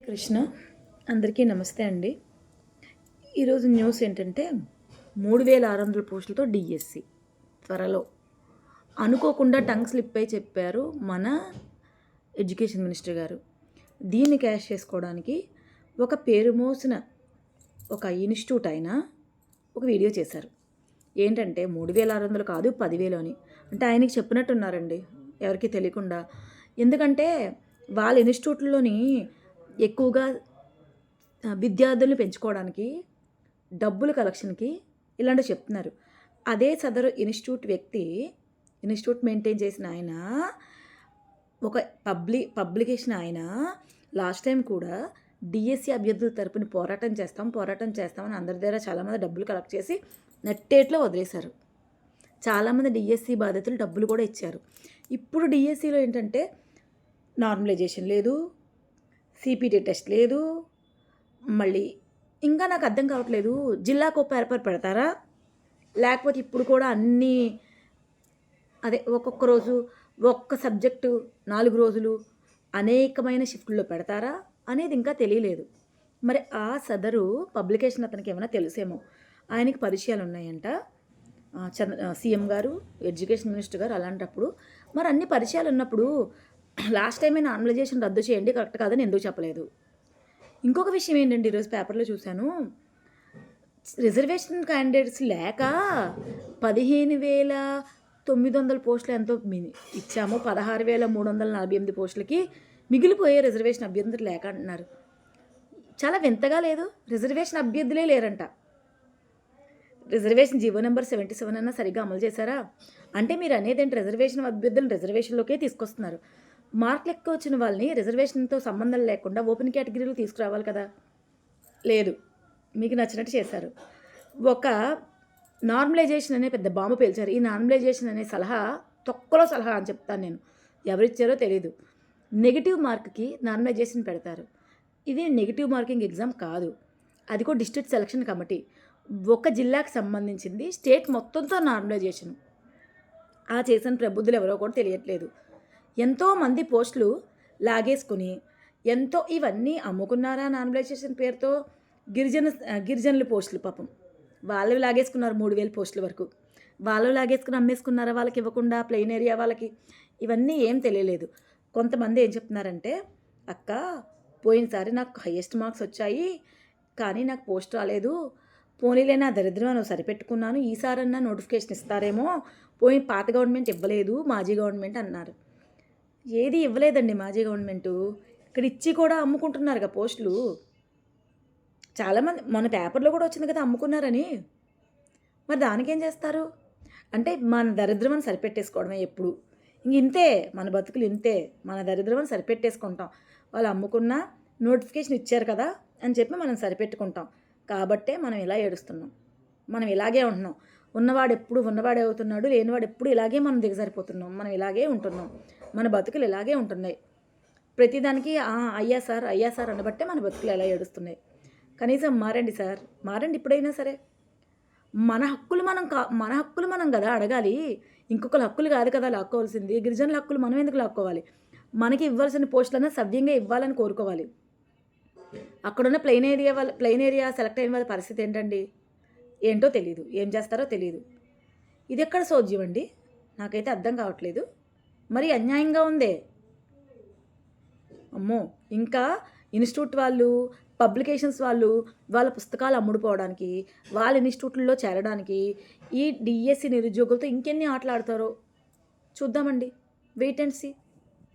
కృష్ణ అందరికీ నమస్తే అండి. ఈరోజు న్యూస్ ఏంటంటే మూడు వేల ఆరు వందల పోస్టులతో డిఎస్సి. త్వరలో. అనుకోకుండా టంగ్ స్లిప్ అయి చెప్పారు మన ఎడ్యుకేషన్ మినిస్టర్ గారు. దీన్ని క్యాష్ చేసుకోవడానికి ఒక పేరు మోసిన ఒక ఇన్స్టిట్యూట్ అయినా ఒక వీడియో చేశారు. ఏంటంటే మూడు వేల ఆరు వందలు కాదు పదివేలు అని. అంటే ఆయనకి చెప్పినట్టున్నారండి. ఎవరికి తెలియకుండా. ఎందుకంటే వాళ్ళ ఇన్స్టిట్యూట్లోని ఎక్కువగా విద్యార్థులను పెంచుకోవడానికి డబ్బులు కలెక్షన్కి ఇలాంటివి చెప్తున్నారు. అదే సదరు ఇన్స్టిట్యూట్ వ్యక్తి ఇన్స్టిట్యూట్ మెయింటైన్ చేసిన ఆయన ఒక పబ్లి పబ్లికేషన్ ఆయన లాస్ట్ టైం కూడా డిఎస్సి అభ్యర్థుల తరపున పోరాటం చేస్తాం పోరాటం చేస్తామని అందరి దగ్గర చాలామంది డబ్బులు కలెక్ట్ చేసి నెట్టేట్లో వదిలేశారు. చాలామంది డిఎస్సి బాధితులు డబ్బులు కూడా ఇచ్చారు. ఇప్పుడు డిఎస్సిలో ఏంటంటే నార్మలైజేషన్ లేదు సిపిటీ టెస్ట్ లేదు. మళ్ళీ ఇంకా నాకు అర్థం కావట్లేదు. జిల్లాకు పేపర్ పెడతారా? లేకపోతే ఇప్పుడు కూడా అన్నీ అదే ఒక్కొక్క రోజు ఒక్క సబ్జెక్టు నాలుగు రోజులు అనేకమైన షిఫ్ట్లో పెడతారా అనేది ఇంకా తెలియలేదు. మరి ఆ సదరు పబ్లికేషన్ అతనికి ఏమైనా తెలుసేమో. ఆయనకి పరిచయాలు ఉన్నాయంట. చంద్ర సీఎం గారు ఎడ్యుకేషన్ మినిస్టర్ గారు అలాంటప్పుడు. మరి అన్ని పరిచయాలు ఉన్నప్పుడు లాస్ట్ టైమే నార్మలైజేషన్ రద్దు చేయండి కరెక్ట్ కాదని ఎందుకు చెప్పలేదు. ఇంకొక విషయం ఏంటంటే ఈరోజు పేపర్లో చూశాను. రిజర్వేషన్ క్యాండిడేట్స్ లేక పదిహేను వేల తొమ్మిది వందల పోస్టులు ఎంతో ఇచ్చామో ఇచ్చాము. పదహారు వేల మూడు వందల నలభై ఎనిమిది పోస్టులకి మిగిలిపోయే రిజర్వేషన్ అభ్యర్థులు లేక అంటున్నారు. చాలా వింతగా లేదు. రిజర్వేషన్ అభ్యర్థులే లేరంట. Reservation GO number seventy seven అన్నా సరిగ్గా అమలు చేశారా? అంటే మీరు అనేది ఏంటి రిజర్వేషన్ అభ్యర్థులను రిజర్వేషన్లోకే తీసుకొస్తున్నారు. మార్కులు ఎక్కువ వచ్చిన వాళ్ళని రిజర్వేషన్తో సంబంధం లేకుండా ఓపెన్ కేటగిరీలో తీసుకురావాలి కదా? లేదు. మీకు నచ్చినట్టు చేశారు. ఒక నార్మలైజేషన్ అనే పెద్ద బాంబు పేల్చారు. ఈ నార్మలైజేషన్ అనే సలహా తొక్కలో సలహా అని చెప్తాను నేను. ఎవరిచ్చారో తెలియదు నెగిటివ్ మార్క్కి నార్మలైజేషన్ పెడతారు. ఇది నెగిటివ్ మార్కింగ్ ఎగ్జామ్ కాదు. అది కూడా డిస్ట్రిక్ట్ సెలక్షన్ కమిటీ. ఒక జిల్లాకు సంబంధించింది స్టేట్ మొత్తంతో నార్మలైజేషన్. ఆ చేసిన ప్రబుద్ధులు ఎవరో కూడా తెలియట్లేదు. ఎంతోమంది పోస్టులు లాగేసుకుని ఎంతో ఇవన్నీ అమ్ముకున్నారా నార్మలైజేషన్ పేరుతో గిరిజన గిరిజనుల పోస్టులు పాపం. వాళ్ళు లాగేసుకున్నారు మూడు వేల పోస్టుల వరకు. వాళ్ళు లాగేసుకుని అమ్మేసుకున్నారా వాళ్ళకి ఇవ్వకుండా ప్లెయిన్ ఏరియా వాళ్ళకి? ఇవన్నీ ఏం తెలియలేదు. కొంతమంది ఏం చెప్తున్నారంటే అక్క పోయినసారి నాకు హయ్యెస్ట్ మార్క్స్ వచ్చాయి కానీ నాకు పోస్ట్ రాలేదు. పోనీలే నా దరిద్రం అని సరిపెట్టుకున్నాను. ఈసారన్నా నోటిఫికేషన్ ఇస్తారేమో. పోయి పాత గవర్నమెంట్ ఇవ్వలేదు మాజీ గవర్నమెంట్ అన్నారు. ఏది ఇవ్వలేదండి మాజీ గవర్నమెంటు. ఇక్కడ ఇచ్చి కూడా అమ్ముకుంటున్నారుగా పోస్టులు. చాలామంది మన పేపర్లో కూడా వచ్చింది కదా అమ్ముకున్నారని. మరి దానికేం చేస్తారు? అంటే మన దరిద్రం అని సరిపెట్టేసుకోవడమే ఎప్పుడు. ఇంక ఇంతే మన బతుకులు ఇంతే. మన దరిద్రం అని సరిపెట్టేసుకుంటాం. వాళ్ళు అమ్ముకున్నా నోటిఫికేషన్ ఇచ్చారు కదా అని చెప్పి మనం సరిపెట్టుకుంటాం. కాబట్టే మనం ఇలా ఏడుస్తున్నాం. మనం ఇలాగే ఉంటున్నాం. ఉన్నవాడు ఎప్పుడు ఉన్నవాడే అవుతున్నాడు లేనివాడు ఎప్పుడు ఇలాగే మనం దిగజారిపోతున్నాం మనం ఇలాగే ఉంటున్నాం మన బతుకులు ఇలాగే ఉంటున్నాయి. ప్రతిదానికి అయ్యా సార్ అయ్యా సార్ అనబట్టే మన బతుకులు ఎలా ఏడుస్తున్నాయి. కనీసం మారండి సార్ మారండి ఇప్పుడైనా సరే. మన హక్కులు మనం కా మన హక్కులు మనం కదా అడగాలి. ఇంకొకరి హక్కులు కాదు కదా లాక్కోవాల్సింది. గిరిజనుల హక్కులు మనం ఎందుకు లాక్కోవాలి? మనకి ఇవ్వాల్సిన పోస్టులన్నా సవ్యంగా ఇవ్వాలని కోరుకోవాలి. అక్కడున్న ప్లెయిన్ ఏరియా వాళ్ళ ప్లెయిన్ ఏరియా సెలెక్ట్ అయిన వాళ్ళ పరిస్థితి ఏంటండి? ఏంటో తెలియదు ఏం చేస్తారో తెలియదు ఇది ఎక్కడ సోద్యం అండి? నాకైతే అర్థం కావట్లేదు. మరి అన్యాయంగా ఉందే? అమ్మో ఇంకా ఇన్స్టిట్యూట్ వాళ్ళు పబ్లికేషన్స్ వాళ్ళు వాళ్ళ పుస్తకాలు అమ్ముడుపోవడానికి వాళ్ళ ఇన్స్టిట్యూట్లలో చేరడానికి ఈ డిఎస్సి నిరుద్యోగులతో ఇంకెన్ని ఆటలాడతారో? చూద్దామండి. Wait and see.